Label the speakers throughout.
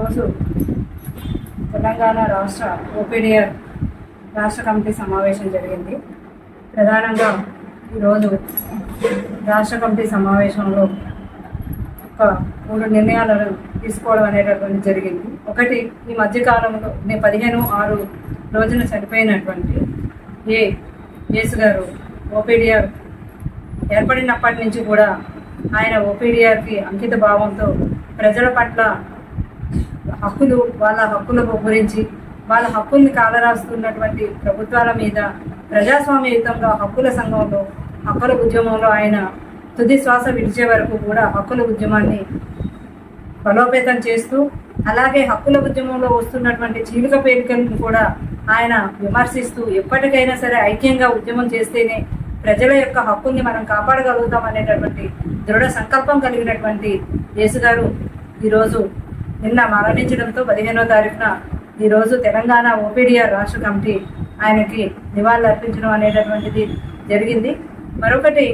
Speaker 1: ఈరోజు తెలంగాణ రాష్ట్ర ఓపీడిఆర్ రాష్ట్ర కమిటీ సమావేశం జరిగింది. ప్రధానంగా ఈరోజు రాష్ట్ర కమిటీ సమావేశంలో ఒక మూడు నిర్ణయాలను తీసుకోవడం అనేటటువంటి జరిగింది. ఒకటి ఈ మధ్యకాలంలో నేను పదిహేను ఆరు రోజున చనిపోయినటువంటి ఏ యేసు గారు ఓపీడిఆర్ ఏర్పడినప్పటి నుంచి కూడా ఆయన ఓపీడిఆర్కి అంకిత భావంతో ప్రజల పట్ల హక్కులు వాళ్ళ హక్కుల గురించి వాళ్ళ హక్కుల్ని కాలరాస్తున్నటువంటి ప్రభుత్వాల మీద ప్రజాస్వామ్యయుతంగా హక్కుల సంఘంలో హక్కుల ఉద్యమంలో ఆయన తుది శ్వాస విడిచే వరకు కూడా హక్కుల ఉద్యమాన్ని బలోపేతం చేస్తూ అలాగే హక్కుల ఉద్యమంలో వస్తున్నటువంటి చీలిక పేలికలను కూడా ఆయన విమర్శిస్తూ ఎప్పటికైనా సరే ఐక్యంగా ఉద్యమం చేస్తేనే ప్రజల యొక్క హక్కుల్ని మనం కాపాడగలుగుతాం అనేటటువంటి దృఢ సంకల్పం కలిగినటువంటి యేసు గారు ఈరోజు నిన్న మరణించడంతో పదిహేనో తారీఖున ఈరోజు తెలంగాణ ఓపీడీఆర్ రాష్ట్ర కమిటీ ఆయనకి నివాళులు అర్పించడం అనేటటువంటిది జరిగింది. మరొకటి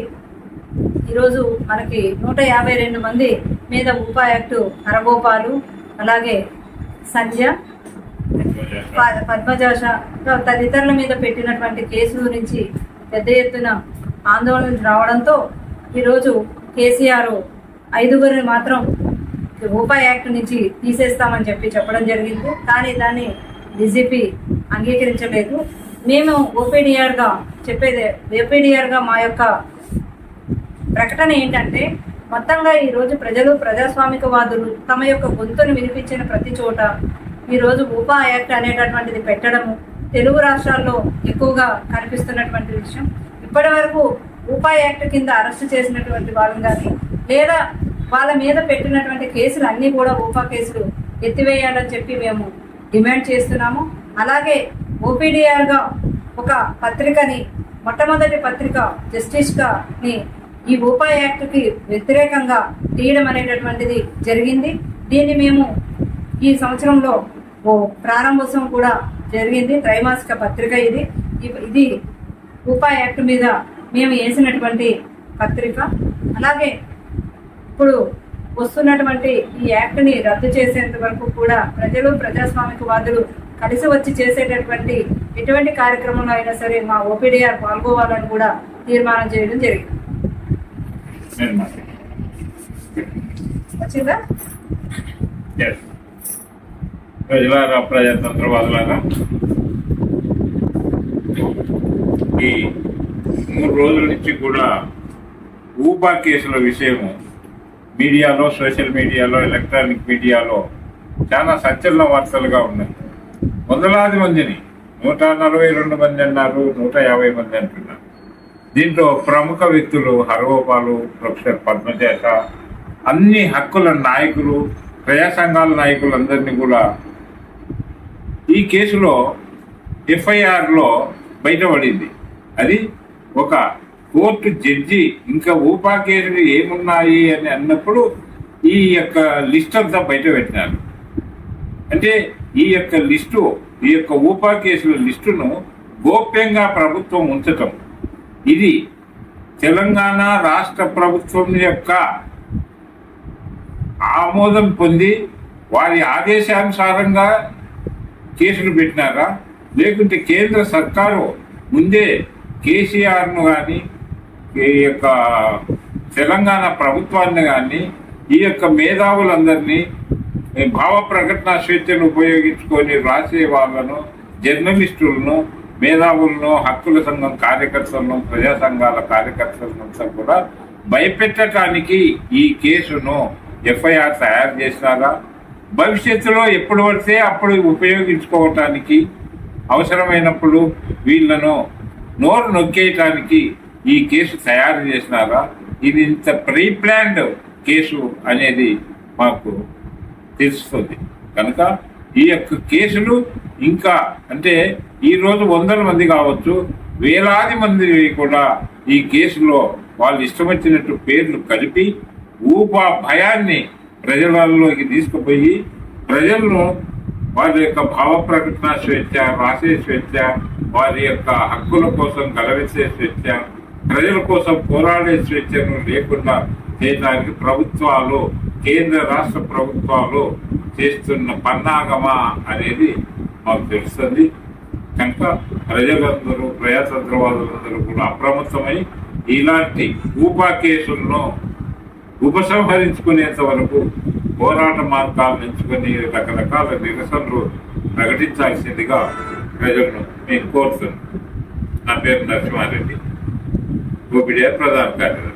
Speaker 1: ఈరోజు మనకి నూట యాభై రెండు మంది మీద ఉపా యాక్టు హరగోపాలు అలాగే సంధ్య పద్మజాష. తదితరుల మీద పెట్టినటువంటి కేసుల గురించి పెద్ద ఎత్తున ఆందోళన రావడంతో ఈరోజు కేసీఆర్ ఐదుగురిని మాత్రం రూపాయి యాక్ట్ నుంచి తీసేస్తామని చెప్పి చెప్పడం జరిగింది. కానీ దాన్ని డీజీపీ అంగీకరించలేదు. మేము ఓపీడీఆర్గా చెప్పేది ఓపీడీఆర్గా మా యొక్క ప్రకటన ఏంటంటే మొత్తంగా ఈరోజు ప్రజలు ప్రజాస్వామికవాదులు తమ యొక్క గొంతును వినిపించిన ప్రతి చోట ఈరోజు ఉపా యాక్ట్ అనేటటువంటిది పెట్టడము తెలుగు రాష్ట్రాల్లో ఎక్కువగా కనిపిస్తున్నటువంటి విషయం. ఇప్పటి వరకు ఉపా యాక్ట్ కింద అరెస్ట్ చేసినటువంటి వాళ్ళని కానీ లేదా వాళ్ళ మీద పెట్టినటువంటి కేసులు అన్నీ కూడా ఉపా కేసులు ఎత్తివేయాలని చెప్పి మేము డిమాండ్ చేస్తున్నాము. అలాగే ఓపీడీఆర్గా ఒక పత్రికని మొట్టమొదటి పత్రిక జస్టిస్గాని ఈ ఊపా యాక్ట్కి వ్యతిరేకంగా తీయడం అనేటటువంటిది జరిగింది. దీన్ని మేము ఈ సంవత్సరంలో ఓ ప్రారంభోత్సవం కూడా జరిగింది. త్రైమాసిక పత్రిక ఇది. ఇది ఉపా యాక్ట్ మీద మేము వేసినటువంటి పత్రిక. అలాగే ఇప్పుడు వస్తున్నటువంటి ఈ యాక్ట్ని రద్దు చేసేంత వరకు కూడా ప్రజలు ప్రజాస్వామికవాదులు కలిసి వచ్చి చేసేటటువంటి ఎటువంటి కార్యక్రమంలో అయినా సరే మా ఓపీడీఆర్ పాల్గొవాలని కూడా తీర్మానం చేయడం జరిగింది. వచ్చిందా?
Speaker 2: ప్రజలారా ప్రజాతంత్రవాదులారా ఈ మూడు రోజుల నుంచి కూడా ఊబా కేసుల విషయము మీడియాలో సోషల్ మీడియాలో ఎలక్ట్రానిక్ మీడియాలో చాలా సంచలన వార్తలుగా ఉన్నాయి. వందలాది మందిని నూట నలభై రెండు మంది అన్నారు నూట యాభై మంది అంటున్నారు. దీంట్లో ప్రముఖ వ్యక్తులు హరగోపాలు ప్రొఫెసర్ పద్మశేష అన్ని హక్కుల నాయకులు ప్రజా సంఘాల నాయకులందరినీ కూడా ఈ కేసులో ఎఫ్ఐఆర్లో బయటపడింది. అది ఒక కోర్టు జడ్జి ఇంకా ఊపా కేసులు ఏమున్నాయి అని అన్నప్పుడు ఈ యొక్క లిస్ట్ అంతా బయట పెట్టినారు. అంటే ఈ యొక్క లిస్టు ఈ యొక్క ఊపా కేసుల లిస్టును గోప్యంగా ప్రభుత్వం ఉంచటం. ఇది తెలంగాణ రాష్ట్ర ప్రభుత్వం యొక్క ఆమోదం పొంది వారి ఆదేశానుసారంగా కేసులు పెట్టినారా? లేకుంటే కేంద్ర సర్కారు ముందే కేసీఆర్ను కానీ ఈ యొక్క తెలంగాణ ప్రభుత్వాన్ని కానీ ఈ యొక్క మేధావులందరినీ భావ ప్రకటన స్వేచ్ఛను ఉపయోగించుకొని రాసే వాళ్ళను జర్నలిస్టులను మేధావులను హక్కుల సంఘం కార్యకర్తలను ప్రజా సంఘాల కార్యకర్తలను అంతా కూడా భయపెట్టడానికి ఈ కేసును ఎఫ్ఐఆర్ తయారు చేసినారా భవిష్యత్తులో ఎప్పుడు పడితే అప్పుడు ఉపయోగించుకోవటానికి అవసరమైనప్పుడు వీళ్ళను నోరు నొక్కేయటానికి ఈ కేసు తయారు చేసినారా? ఇది ఇంత ప్రీప్లాన్డ్ కేసు అనేది మాకు తెలుస్తుంది. కనుక ఈ యొక్క కేసులు ఇంకా అంటే ఈరోజు వందల మంది కావచ్చు వేలాది మంది కూడా ఈ కేసులో వాళ్ళు ఇష్టం వచ్చినట్టు పేర్లు కలిపి ఊపా భయాన్ని ప్రజలలోకి తీసుకుపోయి ప్రజలను వారి యొక్క భావ ప్రకటన స్వేచ్ఛ రాసే స్వేచ్ఛ వారి యొక్క హక్కుల కోసం గలవెచ్చే స్వేచ్ఛ ప్రజల కోసం పోరాడే స్వేచ్ఛను లేకుండా చేయడానికి ప్రభుత్వాలు కేంద్ర రాష్ట్ర ప్రభుత్వాలు చేస్తున్న పన్నాగమా అనేది మాకు తెలుస్తుంది. కనుక ప్రజలందరూ ప్రజాతంత్రవాదులందరూ కూడా అప్రమత్తమై ఇలాంటి ఊపా కేసులను ఉపసంహరించుకునేంత వరకు పోరాట మార్గాలను ఎంచుకుని రకరకాల నిరసనలు ప్రకటించాల్సిందిగా ప్రజలను మేము కోరుతున్నాం. నా పేరు నరసింహారెడ్డి. मोबिडिया प्रदान करणार